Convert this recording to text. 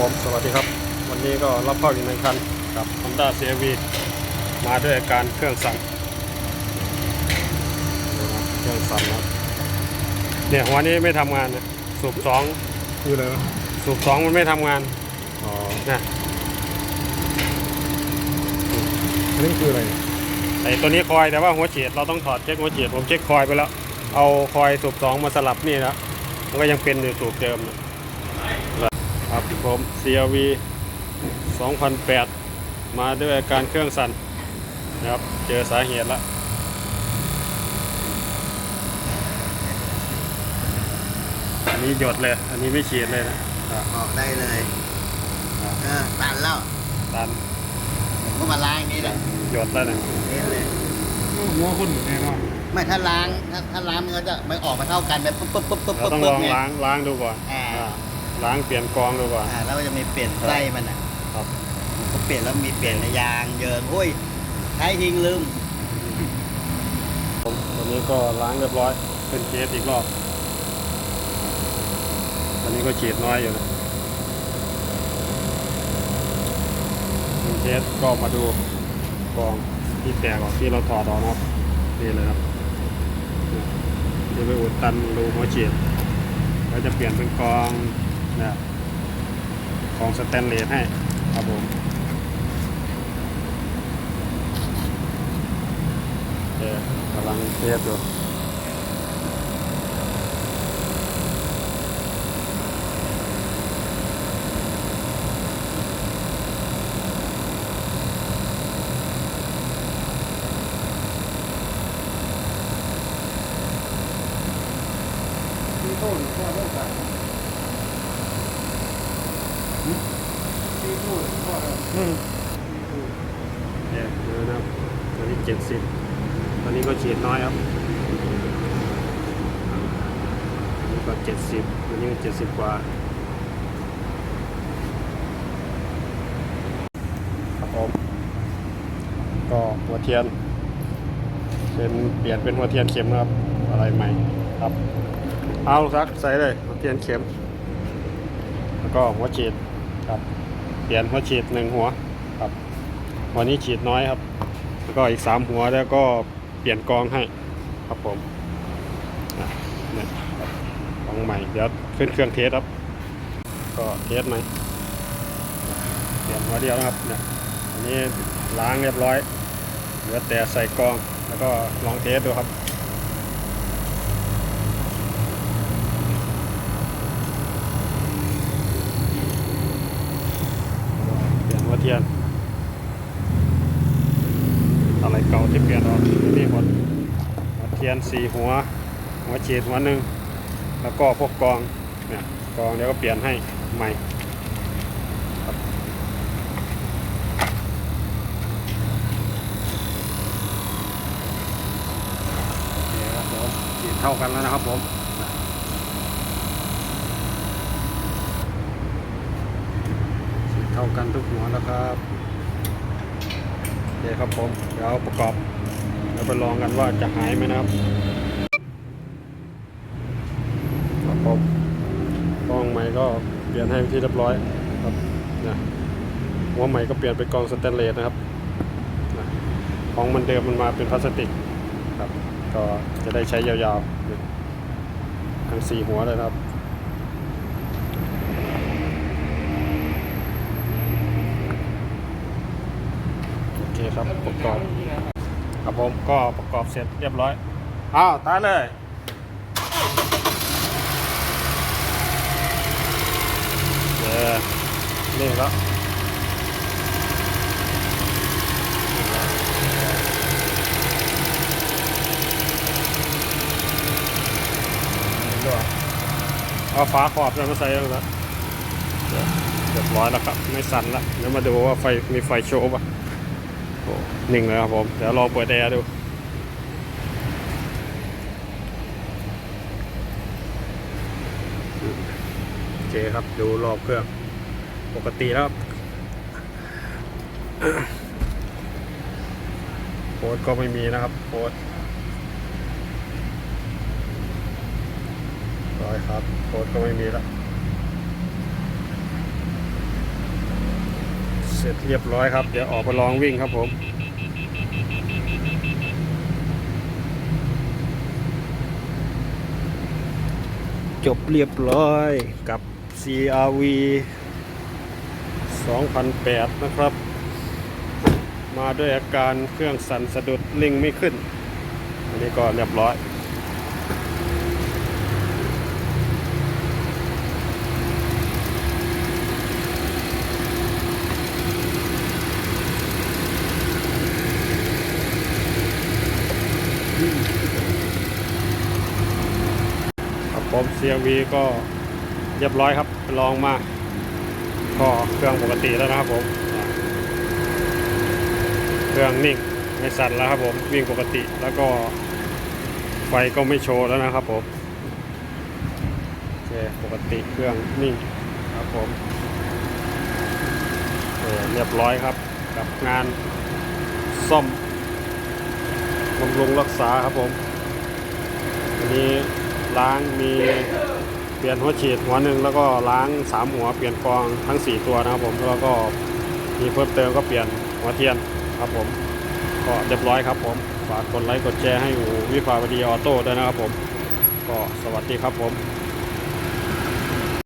ผมสวัสดีครับ วันนี้ก็รับเข้าอีกหนึ่งคันกับ Honda CRV มาด้วยอาการเครื่องสั่นดูนะเครื่องสั่นนะเนี่ยหัวนี้ไม่ทำงานนะสูบสองคืออะไรวะสูบสองมันไม่ทำงานอ๋อนะอันนี้คืออะไรไอตัวนี้คอยแต่ว่าหัวเฉียดเราต้องถอดเช็คหัวเฉียดผมเช็คคอยไปแล้ว เอาคอยสูบสองมาสลับนี่แล้วมันก็ยังเป็นอยู่สูบเดิมนะ ครับผม CRV 2008 มาด้วยอาการเครื่องสั่นนะครับ เจอสาเหตุแล้วอันนี้หยดเลย อันนี้ไม่ฉีดเลยนะอะออกได้เลยอะเออตันแล้วตันผมก็มาล้างนี้แหละหยดแล้วนะนี่เลยหัวคนแน่นอนไม่ถ้าล้างถ้าถ้าล้างมันก็จะไม่ออกมาเท่ากันแบบปุ๊บปุ๊บปุ๊บปุ๊บเราต้องลปุ๊บองไล้างล้างดูก่อนอ่าอ่า ล้างเปลี่ยนกรองดูก่อนอ่าแล้วก็จะมีเปลี่ยนไส้มันอะครับ ก็เปลี่ยนแล้วมีเปลี่ยนยางเยินหุ้ยใช้ทิ้งลืมผมวันนี้ก็ล้างเรียบร้อย เป็นเคสอีกรอบวันนี้ก็ฉีดน้อยอยู่นะเป็นเคสก็มาดูกรองที่แตกออกที่เราถอดออกนะครับนี่เลยครับนี่ไปอุดตันรูหัวฉีดแล้วจะเปลี่ยนเป็นกรอง นะของสแตนเลสให้ครับผมเออกำลังเทสอยู่ ที่ต้นก็เลิกกัน ที่ต้นก็เลิกเนี่ยดูนะครับตอนนี้เจ็ดสิบตอนนี้ก็ฉีดน้อยครับอันนี้ก็เจ็ดสิบอันนี้ก็เจ็ดสิบกว่าครับผมก็หัวเทียน เป็นเปลี่ยนเป็นหัวเทียนเข็มนะครับ อะไรใหม่ครับ เอาซักใส่เลยหัวเทียนเข็ม แล้วก็หัวฉีดครับ เปลี่ยนหัวฉีดหนึ่งหัวครับวันนี้ฉีดน้อยครับ แล้วก็อีกสามหัวแล้วก็เปลี่ยนกองให้ครับผมเนี่ยกองใหม่เดี๋ยวขึ้นเครื่องเทสครับ ก็เทสใหม่เปลี่ยนหัวเดียวนะครับเนี่ยอันนี้ล้างเรียบร้อยเหลือแต่ใส่กองแล้วก็ลองเทสดูครับ กียนหัวเทียนอะไรเก่าที่เปลี่ยนออกนี่หมดหัวเทียนสี่หัว หัวเฉดหัวหนึ่งแล้วก็พวกกองเนี่ยกองเดี๋ยวก็เปลี่ยนให้ใหม่โอเคครับผมฉีดเท่ากันแล้วนะครับผมฉีด เท่ากันทุกหัวแล้วครับโอเคครับผมเดี๋ยวประกอบแล้วไปลองกันว่าจะหายไหมนะครับครับผมกล้องใหม่ก็เปลี่ยนให้ที่เรียบร้อยครับนะหัวใหม่ก็เปลี่ยนเป็นกองสแตนเลสนะครับนะของมันเดิมมันมาเป็นพลาสติกครับ ก็จะได้ใช้ยาวๆทั้งสี่หัวเลยนะครับ คครับประกอบครับผมก็ประกอบเสร็จเรียบร้อยอ้าวตาเลยเดี๋ยวนี่แล้วเอาฟ้าขอบจะมาใส่แล้วนะเดี๋ยวเรียบร้อยแล้วครับ ไม่สั่นละเดี๋ยวมาดูว่าไฟมีไฟโชว์ป่ะ โอ้นิ่งเลยครับผม เดี๋ยวลองเปิดแอร์ดู โอเคครับ ดูรอบเครื่อง ปกติแล้วครับโค้ดก็ไม่มีนะครับโค้ดร้อยครับโค้ดก็ไม่มีแล้ว ร็จเรียบร้อยครับ เดี๋ยวออกไปลองวิ่งครับผม จบเรียบร้อยกับ CRV 2008 นะครับ มาด้วยอาการเครื่องสั่นสะดุดลิงไม่ขึ้น อันนี้ก็เรียบร้อย ครับผม CRV ก็เรียบร้อยครับลองมาก็เครื่องปกติแล้วนะครับผม เครื่องนิ่งไม่สั่นแล้วครับผมวิ่งปกติแล้วก็ไฟก็ไม่โชว์แล้วนะครับผมโอเคปกติเครื่องนิ่งครับผมเเรียบร้อยครับกับงานซ่อมบำรุงรักษาครับผมอันนี้ ล้างมีเปลี่ยนหัวฉีดหัวหนึ่งแล้วก็ล้างสามหัวเปลี่ยนกองทั้งสี่ตัวนะครับผมแล้วก็มีเพิ่มเติมก็เปลี่ยนหัวเทียนครับผมก็เรียบร้อยครับผมฝากกดไลค์กดแชร์ให้อูวิภาวดีออโต้ด้วยนะครับผม ก็สวัสดีครับผม